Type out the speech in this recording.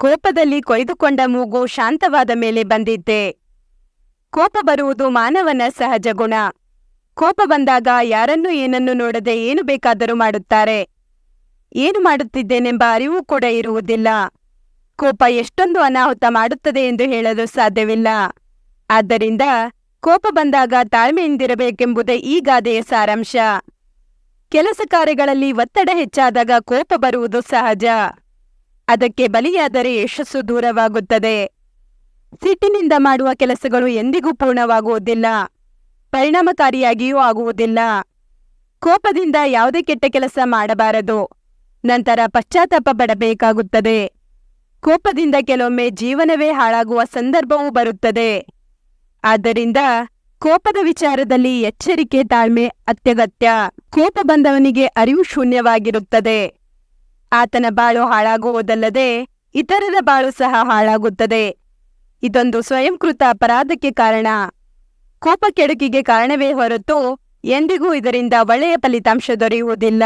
ಕೋಪದಲ್ಲಿ ಕೊಯ್ದುಕೊಂಡ ಮೂಗು ಶಾಂತವಾದ ಮೇಲೆ ಬಂದಿದ್ದೆ. ಕೋಪ ಬರುವುದು ಮಾನವನ ಸಹಜ ಗುಣ. ಕೋಪ ಬಂದಾಗ ಯಾರನ್ನೂ ಏನನ್ನು ನೋಡದೆ ಏನು ಬೇಕಾದರೂ ಮಾಡುತ್ತಾರೆ. ಏನು ಮಾಡುತ್ತಿದ್ದೇನೆಂಬ ಅರಿವು ಕೂಡ ಇರುವುದಿಲ್ಲ. ಕೋಪ ಎಷ್ಟೊಂದು ಅನಾಹುತ ಮಾಡುತ್ತದೆ ಎಂದು ಹೇಳಲು ಸಾಧ್ಯವಿಲ್ಲ. ಆದ್ದರಿಂದ ಕೋಪ ಬಂದಾಗ ತಾಳ್ಮೆಯಿಂದಿರಬೇಕೆಂಬುದೇ ಈ ಗಾದೆಯ ಸಾರಾಂಶ. ಕೆಲಸ ಕಾರ್ಯಗಳಲ್ಲಿ ಒತ್ತಡ ಹೆಚ್ಚಾದಾಗ ಕೋಪ ಬರುವುದು ಸಹಜ. ಅದಕ್ಕೆ ಬಲಿಯಾದರೆ ಯಶಸ್ಸು ದೂರವಾಗುತ್ತದೆ. ಸಿಟ್ಟಿನಿಂದ ಮಾಡುವ ಕೆಲಸಗಳು ಎಂದಿಗೂ ಪೂರ್ಣವಾಗುವುದಿಲ್ಲ. ಪರಿಣಾಮಕಾರಿಯಾಗಿಯೂ ಆಗುವುದಿಲ್ಲ. ಕೋಪದಿಂದ ಯಾವುದೇ ಕೆಟ್ಟ ಕೆಲಸ ಮಾಡಬಾರದು. ನಂತರ ಪಶ್ಚಾತ್ತಾಪ ಪಡಬೇಕಾಗುತ್ತದೆ. ಕೋಪದಿಂದ ಕೆಲವೊಮ್ಮೆ ಜೀವನವೇ ಹಾಳಾಗುವ ಸಂದರ್ಭವೂ ಬರುತ್ತದೆ. ಆದ್ದರಿಂದ ಕೋಪದ ವಿಚಾರದಲ್ಲಿ ಎಚ್ಚರಿಕೆ ತಾಳ್ಮೆ ಅತ್ಯಗತ್ಯ. ಕೋಪ ಬಂದವನಿಗೆ ಅರಿವು ಶೂನ್ಯವಾಗಿರುತ್ತದೆ. ಆತನ ಬಾಳು ಹಾಳಾಗುವುದಲ್ಲದೆ ಇತರರ ಬಾಳು ಸಹ ಹಾಳಾಗುತ್ತದೆ. ಇದೊಂದು ಸ್ವಯಂಕೃತ ಅಪರಾಧಕ್ಕೆ ಕಾರಣ. ಕೋಪ ಕೆಡುಕಿಗೆ ಕಾರಣವೇ ಹೊರತು ಎಂದಿಗೂ ಇದರಿಂದ ಒಳ್ಳೆಯ ಫಲಿತಾಂಶ ದೊರೆಯುವುದಿಲ್ಲ.